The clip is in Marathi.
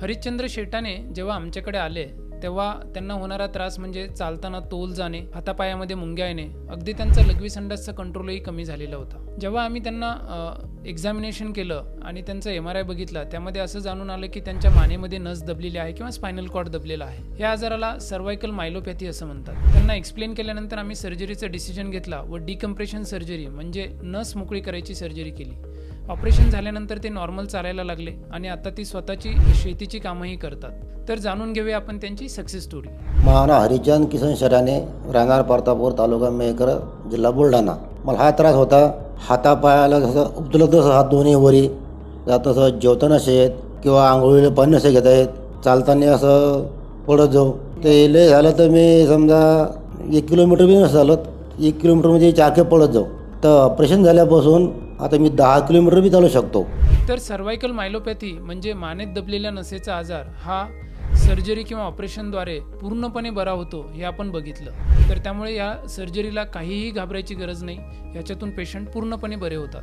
हरिश्चंद्र शेटाने जेव्हा आमच्याकडे आले तेव्हा त्यांना होणारा त्रास म्हणजे चालताना तोल जाणे हातापायामध्ये मुंग्या येणे अगदी त्यांचा लघवी संडासचा कंट्रोलही कमी झालेला होता. जेव्हा आम्ही त्यांना एक्झामिनेशन केलं आणि त्यांचा एम आर आय बघितला त्यामध्ये असं जाणून आलं की त्यांच्या मानेमध्ये नस दबलेली आहे किंवा स्पायनल कॉर्ड दबलेला आहे. या आजाराला सर्वायकल मायलोपॅथी असं म्हणतात. त्यांना एक्सप्लेन केल्यानंतर आम्ही सर्जरीचा डिसिजन घेतला व डिकम्प्रेशन सर्जरी म्हणजे नस मोकळी करायची सर्जरी केली. ऑपरेशन झाल्यानंतर ते नॉर्मल चालायला लागले आणि आता ती स्वतःची शेतीची कामंही करतात. तर जाणून घेऊया आपण त्यांची सक्सेस स्टोरी महाना हरिचंद किसन शराने राहणार प्रतापूर तालुका मेकर जिल्हा बुलढाणा. मला हा त्रास होता हातापायाला जसं उपलब्ध जसं हात दोन्ही वरी जात तसं जेवताना शेत किंवा आंघोळीला पाणी नसे घेता येत चालताना असं पडत जाऊ. ते लय झालं तर मी समजा एक किलोमीटर बी नसं चालत एक किलोमीटर म्हणजे चारखे पडत जाऊ. तर ऑपरेशन झाल्यापासून आता मी दहा किलोमीटर बी चालू शकतो. तर सर्वायकल मायलोपॅथी म्हणजे मानेत दबलेल्या नसेचा आजार हा सर्जरी किंवा ऑपरेशनद्वारे पूर्णपणे बरा होतो हे आपण बघितलं. तर त्यामुळे या सर्जरीला काहीही घाबरायची गरज नाही. याच्यातून पेशंट पूर्णपणे बरे होतात.